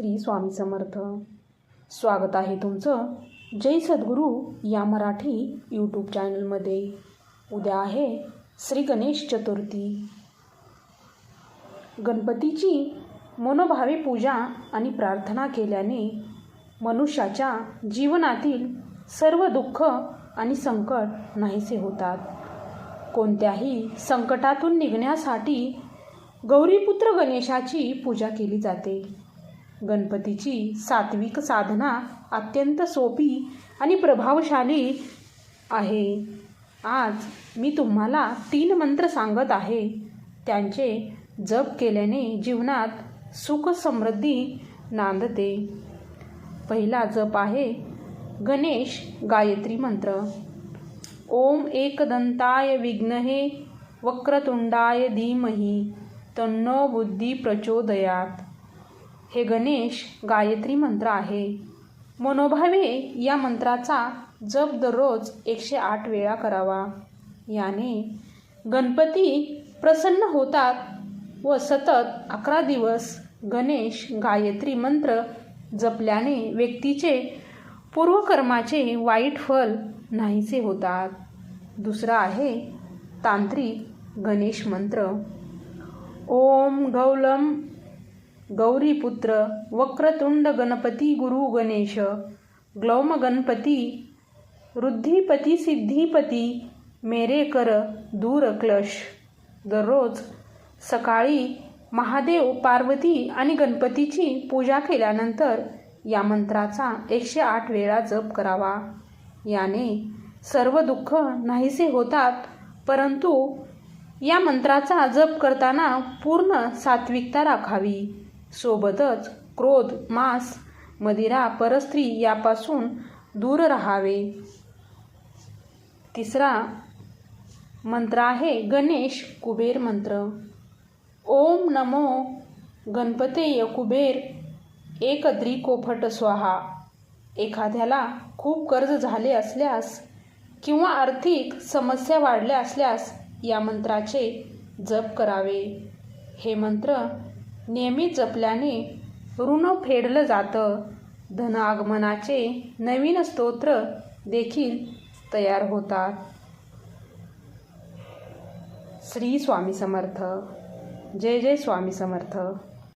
श्री स्वामी समर्थ. स्वागत आहे तुमचं जय सद्गुरू या मराठी यूट्यूब चॅनलमध्ये उद्या आहे श्री गणेश चतुर्थी. गणपतीची मनोभावे पूजा आणि प्रार्थना केल्याने मनुष्याच्या जीवनातील सर्व दुःख आणि संकट नाहीसे होतात. कोणत्याही संकटातून निघण्यासाठी गौरीपुत्र गणेशाची पूजा केली जाते. गणपतीची सात्विक साधना अत्यंत सोपी आणि प्रभावशाली आहे. आज मी तुम्हाला तीन मंत्र सांगत आहे. त्यांचे जप केल्याने जीवनात सुख समृद्धी नांदते. पहिला जप आहे गणेश गायत्री मंत्र. ओम एकदंताय विघ्नहे वक्रतुंडाय धीमही तन्नो बुद्धी प्रचोदयात. हे गणेश गायत्री मंत्र आहे. मनोभावे या मंत्राचा जप दररोज एकशे आठ वेळा करावा. याने गणपती प्रसन्न होतात व सतत अकरा दिवस गणेश गायत्री मंत्र जपल्याने व्यक्तीचे पूर्वकर्माचे वाईट फल नाहीसे होतात. दुसरा आहे तांत्रिक गणेश मंत्र. ओम गौलम गौरीपुत्र वक्रतुंड गणपती गुरु गणेश ग्लौम गणपती रुद्धिपती सिद्धीपती मेरे कर दूर क्लश दररोज सकाळी महादेव पार्वती आणि गणपतीची पूजा केल्यानंतर या मंत्राचा एकशे आठ वेळा जप करावा. याने सर्व दुःख नाहीसे होतात परंतु या मंत्राचा जप करताना पूर्ण सात्विकता राखावी. सोबतच क्रोध मांस मदिरा परस्त्री यापासून दूर राहावे. तिसरा मंत्र आहे गणेश कुबेर मंत्र. ओम नमो गणपतेय कुबेर एक कोफट स्वाहा. एखाद्याला खूप कर्ज झाले असल्यास किंवा आर्थिक समस्या वाढल्या असल्यास या मंत्राचे जप करावे. हे मंत्र नेहमी जपल्याने ऋण फेडलं जातं. धन आगमनाचे नवीन स्तोत्र देखील तयार होतात. श्री स्वामी समर्थ. जय जय स्वामी समर्थ.